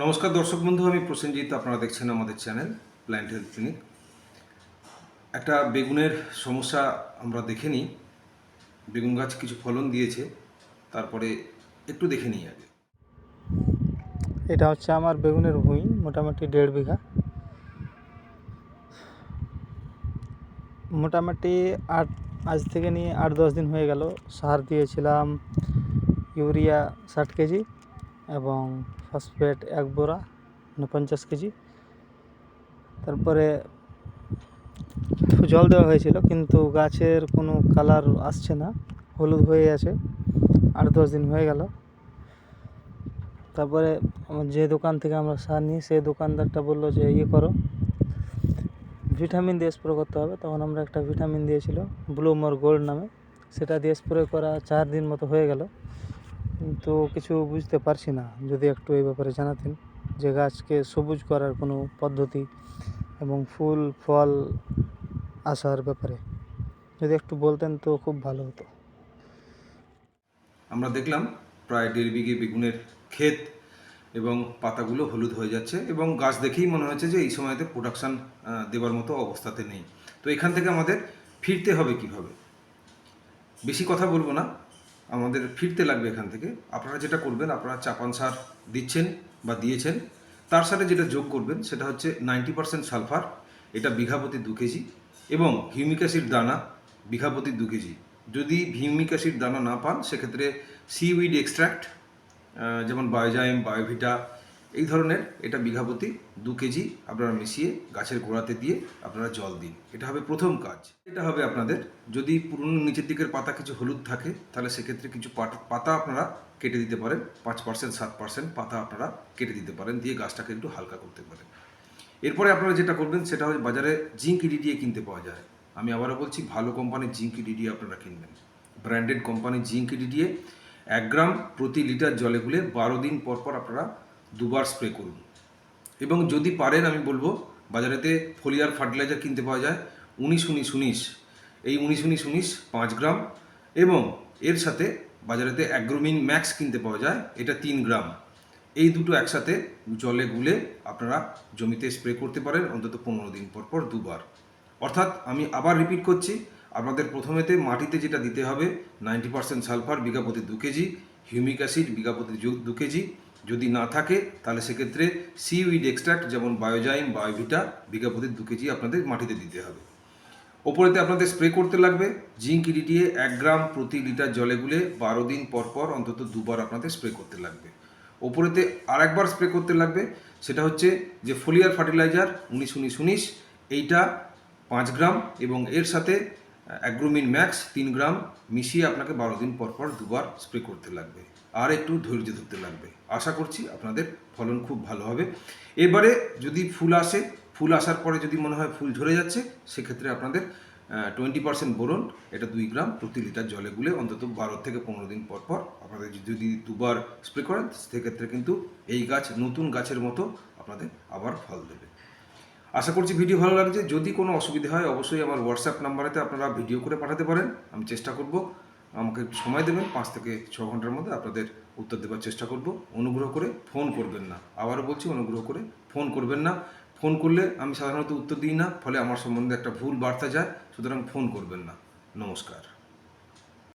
নমস্কার দর্শক বন্ধু, আমি প্রসেনজিৎ, আপনারা দেখছেন আমাদের চ্যানেল প্ল্যান্ট হেলথ ক্লিনিক একটা বেগুনের সমস্যা আমরা দেখে নিই। বেগুন গাছ কিছু ফলন দিয়েছে, তারপরে একটু দেখে নিই আগে। এটা হচ্ছে আমার বেগুনের ভুঁই, মোটামুটি দেড় বিঘা। মোটামুটি আট, আজ থেকে নিয়ে আট দশ দিন হয়ে গেল। সার দিয়েছিলাম, ইউরিয়া ষাট কেজি। এবং ফসফেট এক বোরা মানে পঞ্চাশ কেজি। তারপরে জল দেওয়া হয়েছিল, কিন্তু গাছের কোনো কালার আসছে না, হলুদ হয়ে আছে। আট দশ দিন হয়ে গেল। তারপরে আমার যে দোকান থেকে আমরা সার নিই সেই দোকানদারটা বলল যে ইয়ে করো ভিটামিন দিয়ে স্প্রে করতে হবে। তখন আমরা একটা ভিটামিন দিয়েছিল ব্লুমর গোল্ড নামে। সেটা দিয়ে স্প্রে করা চার দিন মতো হয়ে গেল। কিন্তু কিছু বুঝতে পারছি না। যদি একটু এই ব্যাপারে জানাতেন যে গাছকে সবুজ করার কোনো পদ্ধতি এবং ফুল, ফল আসার ব্যাপারে। যদি একটু বলতেন তো খুব ভালো হতো। আমরা দেখলাম প্রায় দেড় বিঘে বেগুনের ক্ষেত এবং পাতাগুলো হলুদ হয়ে যাচ্ছে এবং গাছ দেখেই মনে হচ্ছে যে এই সময়তে প্রোডাকশান দেওয়ার মতো অবস্থাতে নেই। তো এখান থেকে আমাদের ফিরতে হবে কীভাবে? বেশি কথা বলব না। আমাদের ফিরতে লাগবে এখান থেকে। আপনারা যেটা করবেন, আপনারা চাপান সার দিচ্ছেন বা দিয়েছেন, তার সাথে যেটা যোগ করবেন সেটা হচ্ছে নাইনটি পার্সেন্ট সালফার, এটা বিঘাপতি দু কেজি, এবং হিউমিক অ্যাসিড দানা বিঘাপতি দু কেজি। যদি হিউমিক দানা না পান, সেক্ষেত্রে সিউইড এক্সট্র্যাক্ট যেমন বায়োজাইম, বায়োভিটা এই ধরনের এটা বিঘাপতি দু কেজি আপনারা মিশিয়ে গাছের গোড়াতে দিয়ে আপনারা জল দিন। এটা হবে প্রথম কাজ। এটা হবে আপনাদের যদি পুরনো নিচের দিকের পাতা কিছু হলুদ থাকে, তাহলে সেক্ষেত্রে কিছু পাতা- আপনারা কেটে দিতে পারেন। পাঁচ পার্সেন্ট, সাত পার্সেন্ট পাতা আপনারা কেটে দিতে পারেন, দিয়ে গাছটাকে একটু হালকা করতে পারেন। এরপরে আপনারা যেটা করবেন, সেটা হচ্ছে বাজারে জিঙ্ক ইডিডিএ কিনতে পাওয়া যায়। আমি আবারও বলছি, ভালো কোম্পানির জিঙ্ক ইডিডিএ আপনারা কিনবেন। ব্র্যান্ডেড কোম্পানির জিঙ্ক ইডিডিএ এক গ্রাম প্রতি লিটার জলে গুলে বারো দিন পর পর আপনারা দুবার স্প্রে করুন। এবং যদি পারেন, আমি বলব, বাজারেতে ফলিয়ার ফার্টিলাইজার কিনতে পাওয়া যায়। উনিশ উনিশ উনিশ। এই উনিশ উনিশ উনিশ পাঁচ গ্রাম এবং এর সাথে বাজারেতে অ্যাগ্রোমিন ম্যাক্স কিনতে পাওয়া যায়। এটা তিন গ্রাম। এই দুটো একসাথে জলে গুলে আপনারা জমিতে স্প্রে করতে পারেন, অন্তত পনেরো দিন পর পর দুবার। অর্থাৎ আমি আবার রিপিট করছি, আপনাদের প্রথমেতে মাটিতে যেটা দিতে হবে নাইনটি পার্সেন্ট সালফার বিঘাপতি দু কেজি হিউমিক অ্যাসিড বিঘাপতি যু- দু কেজি যদি না থাকে, তাহলে সেক্ষেত্রে সিউইড এক্সট্রাক্ট যেমন বায়োজাইম বায়োভিটা বিঘা প্রতি দু কেজি আপনাদের মাটিতে দিতে হবে। ওপরেতে আপনাদের স্প্রে করতে লাগবে। জিঙ্ক ইডিটিয়ে এক গ্রাম প্রতি লিটার জলে গুলে বারো দিন পর পর অন্তত দুবার আপনাদের স্প্রে করতে লাগবে। ওপরেতে আরেকবার স্প্রে করতে লাগবে। সেটা হচ্ছে যে ফোলিয়ার ফার্টিলাইজার উনিশ উনিশ উনিশ, এইটা পাঁচ গ্রাম এবং এর সাথে অ্যাগ্রোমিন ম্যাক্স তিন গ্রাম মিশিয়ে আপনাকে বারো দিন পর পর দুবার স্প্রে করতে লাগবে। আর একটু ধৈর্য ধরতে লাগবে। আশা করছি আপনাদের ফলন খুব ভালো হবে। এবারে যদি ফুল আসে, ফুল আসার পরে যদি মনে হয় ফুল ঝরে যাচ্ছে, সেক্ষেত্রে আপনাদের টোয়েন্টি পার্সেন্ট বোরন, এটা দুই গ্রাম প্রতি লিটার জলে গুলে অন্তত বারো থেকে পনেরো দিন পর পর আপনাদের যদি দুবার স্প্রে করেন, সেক্ষেত্রে কিন্তু এই গাছ নতুন গাছের মতো আপনাদের আবার ফল দেবে। আশা করছি ভিডিও ভালো লাগছে। যদি কোনো অসুবিধা হয়, অবশ্যই আমার হোয়াটসঅ্যাপ নাম্বারেতে আপনারা ভিডিও করে পাঠাতে পারেন। আমি চেষ্টা করব, আমাকে সময় দেবেন, পাঁচ থেকে ছ ঘণ্টার মধ্যে আপনাদের উত্তর দেওয়ার চেষ্টা করব। অনুগ্রহ করে ফোন করবেন না। আবারও বলছি, অনুগ্রহ করে ফোন করবেন না। ফোন করলে আমি সাধারণত উত্তর দিই না, ফলে আমার সম্বন্ধে একটা ভুল বার্তা যায়, সুতরাং ফোন করবেন না। নমস্কার।